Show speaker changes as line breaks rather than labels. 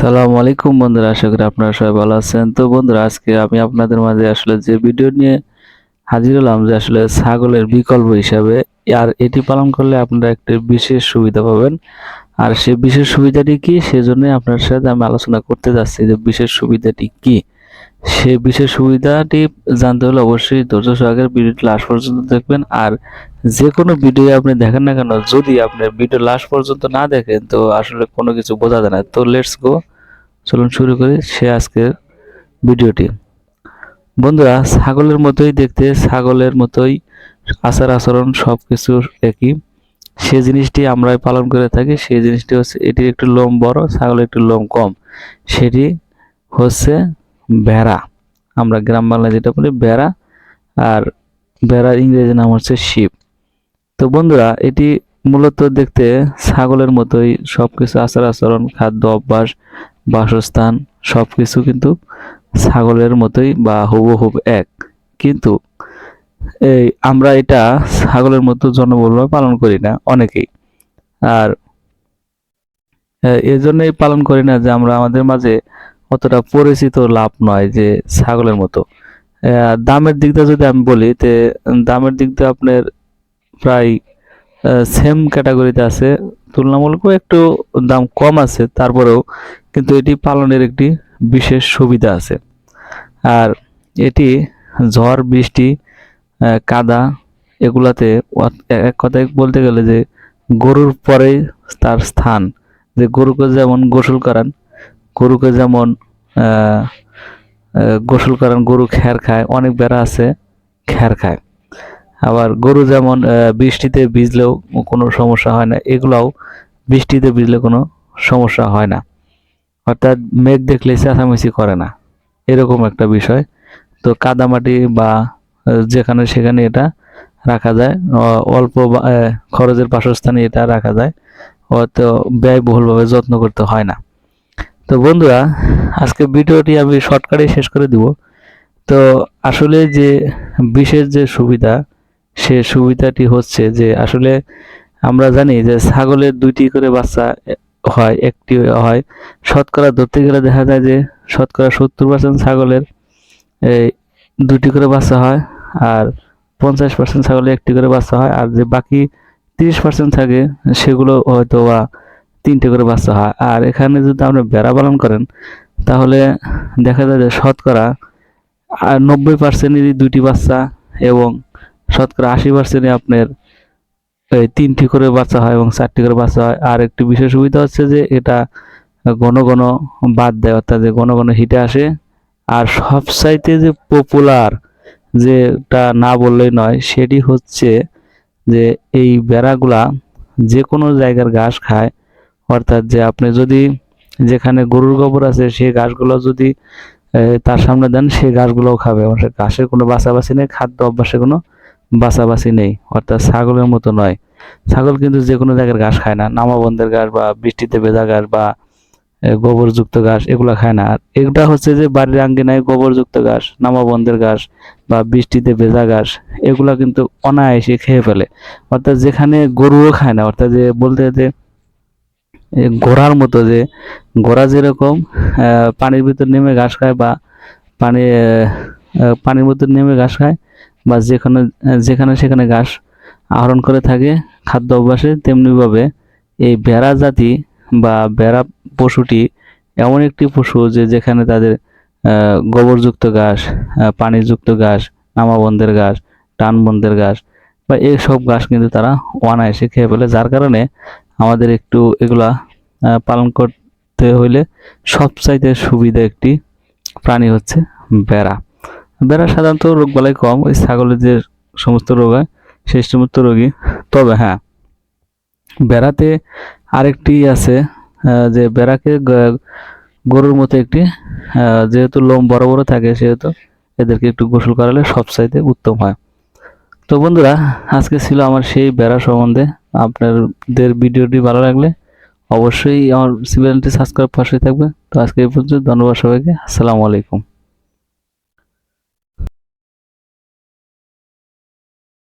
আসসালামু আলাইকুম বন্ধুরা, আশা করি আপনারা সবাই ভালো আছেন। তো বন্ধুরা, আজকে আমি আপনাদের মাঝে আসলে যে ভিডিও নিয়ে হাজির হলাম যে আসলে ছাগলের বিকল্প হিসাবে, আর এটি পালন করলে আপনারা একটি বিশেষ সুবিধা পাবেন। আর সে বিশেষ সুবিধাটি কি? সেজন্য আপনার সাথে আমি আলোচনা করতে যাচ্ছি যে বিশেষ সুবিধাটি কি? সে বিশেষ সুবিধাটি জানতে হলে অবশ্যই ধৈর্য সহকারে ভিডিওটি লাস্ট পর্যন্ত দেখবেন। আর যে কোনো ভিডিও আপনি দেখেন না কেন, যদি আপনি ভিডিও লাস্ট পর্যন্ত না দেখেন, তো আসলে কোনো কিছু বোঝা যায় না। তো লেটস গো চলুন শুরু করি সে আজকের ভিডিওটি। বন্ধুরা, ছাগলের মতোই দেখতে, ছাগলের মতোই আচার আচরণ সব কিছু একই। সে জিনিসটি আমরাই পালন করে থাকি সেই জিনিসটি হচ্ছে এটির একটু লোম বড় ছাগলের একটু লোম কম। সেটি হচ্ছে ভেড়া। আমরা গ্রাম বাংলায় যেটা বলি, ভেড়া, আর ভেড়ার ইংরেজি নাম হচ্ছে শিপ। তো বন্ধুরা, এটি মূলত দেখতে ছাগলের মতোই সব কিছু আচার আচরণ, খাদ্য অভ্যাস বাসস্থান, সবকিছু কিন্তু ছাগলের মতোই বা হুবহুব এক। কিন্তু এই আমরা এটা ছাগলের মতো জনবহুলভাবে পালন করি না, অনেকেই। আর এই জন্যই পালন করি না যে আমরা আমাদের মাঝে অতটা পরিচিত লাভ নয় যে ছাগলের মতো। দামের দিক দিয়ে যদি আমি বলি, তে, দামের দিক দিয়ে আপনার প্রায় সেম ক্যাটাগরিতে আছে। তুলনামূলক একটু দাম কম আছে, তারপরেও কিন্তু এটি পালনের একটি বিশেষ সুবিধা আছে। আর এটি ঝড়, বৃষ্টি কাদা এগুলাতে এক কথায় বলতে গেলে যে গরুর পরে তার স্থান। যে গরুকে যেমন গোসল করান, গরুকে যেমন গোসল করান, গরু খ্যার খায়, অনেক বেড়া আছে খ্যার খায়। আবার গরু যেমন বৃষ্টিতে ভিজলেও কোনো সমস্যা হয় না, এগুলাও বৃষ্টিতে ভিজলে কোনো সমস্যা হয় না। অর্থাৎ মেঘ দেখলে চেঁচামেচি করে না, এরকম একটা বিষয়। তো কাদামাটি বা যেখানে সেখানে এটা রাখা যায় অল্প খরচের বাসস্থানে এটা রাখা যায় অত ব্যয়বহুলভাবে যত্ন করতে হয় না। তো বন্ধুরা, আজকে ভিডিওটি আমি শর্টকাটে শেষ করে দিব। তো আসলে যে বিশেষ যে সুবিধা সে সুবিধাটি হচ্ছে যে আসলে আমরা জানি যে ছাগলের দুইটি করে বাচ্চা হয়, একটি হয়। শতকরা ধরতে গেলে দেখা যায় যে শতকরা সত্তর পার্সেন্ট ছাগলের এই দুটি করে বাচ্চা হয় আর পঞ্চাশ পার্সেন্ট ছাগলের একটি করে বাচ্চা হয় আর যে বাকি তিরিশ পার্সেন্ট থাকে সেগুলো হয়তো বা তিনটে করে বাচ্চা হয়। আর এখানে যদি আপনি বেড়া পালন করেন, তাহলে দেখা যায় যে শতকরা আর নব্বই পার্সেন্টেরই দুটি বাচ্চা এবং শতকরা আশি পার্সেন্টই আপনার তিনটি করে বাচ্চা হয় এবং চারটি করে বাচ্চা হয়। আর একটি বিশেষ সুবিধা হচ্ছে যে এটা ঘন ঘন বাদ দেয়, অর্থাৎ যে ঘন ঘন হিটে আসে। আর সবচাইতে যে পপুলার যেটা না বললেই নয়, সেটি হচ্ছে যে এই বেড়াগুলা যে কোনো জায়গার ঘাস খায়। অর্থাৎ যে আপনি যদি যেখানে গরুর গোবর আছে সেই ঘাসগুলো যদি তার সামনে দেন সেই ঘাসগুলোও খাবে। এবং ঘাসের কোনো বাছাবাছি নেই, খাদ্য অভ্যাসে কোনো বাছাবাছি নেই, অর্থাৎ ছাগলের মতো নয়। ছাগল কিন্তু যে কোনো জায়গার ঘাস খায় না নামাবন্ধের ঘাস বা বৃষ্টিতে ভেজা ঘাস বা গোবরযুক্ত ঘাস এগুলো খায় না। আর এটা হচ্ছে যে বাড়ির আঙ্গিনায় গোবরযুক্ত ঘাস নামাবন্ধের ঘাস বা বৃষ্টিতে ভেজা ঘাস এগুলা কিন্তু অনায়াসে খেয়ে ফেলে। অর্থাৎ যেখানে গরুও খায় না, অর্থাৎ যে বলতে যে ঘোড়ার মতো যে, ঘোড়া যেরকম পানির ভিতর নেমে ঘাস খায় বা পানি পানির ভিতর নেমে ঘাস খায় বা যেখানে যেখানে সেখানে ঘাস আহরণ করে থাকে খাদ্য অভ্যাসে তেমনিভাবে এই ভেড়া জাতি বা ভেড়া পশুটি এমন একটি পশু যে যেখানে তাদের গোবরযুক্ত ঘাস পানিযুক্ত ঘাস নামাবন্ধের ঘাস টানবন্ধের ঘাস বা এইসব ঘাস কিন্তু তারা অনায়াসে খেয়ে ফেলে। যার কারণে আমাদের একটু এগুলা পালন করতে হইলে সবচাইতে সুবিধা একটি প্রাণী হচ্ছে বেড়া বেড়া সাধারণত রোগ রোগবালাই কম, ওই ছাগলের যে সমস্ত রোগ হয়, সেই সমস্ত রোগী তবে হ্যাঁ বেড়াতে আরেকটি আছে যে বেড়াকে গরুর মতো একটি যেহেতু লোম বড় বড় থাকে, সেহেতু এদেরকে একটু গোসল করালে সবচাইতে উত্তম হয়। তো বন্ধুরা, আজকে ছিল আমার সেই বেড়া সম্বন্ধে। আপনাদের ভিডিওটি ভালো লাগলে অবশ্যই আমার চ্যানেলটি সাবস্ক্রাইব পাশে থাকবে। তো আজকে এই পর্যন্ত, ধন্যবাদ সবাইকে। আসসালামু আলাইকুম।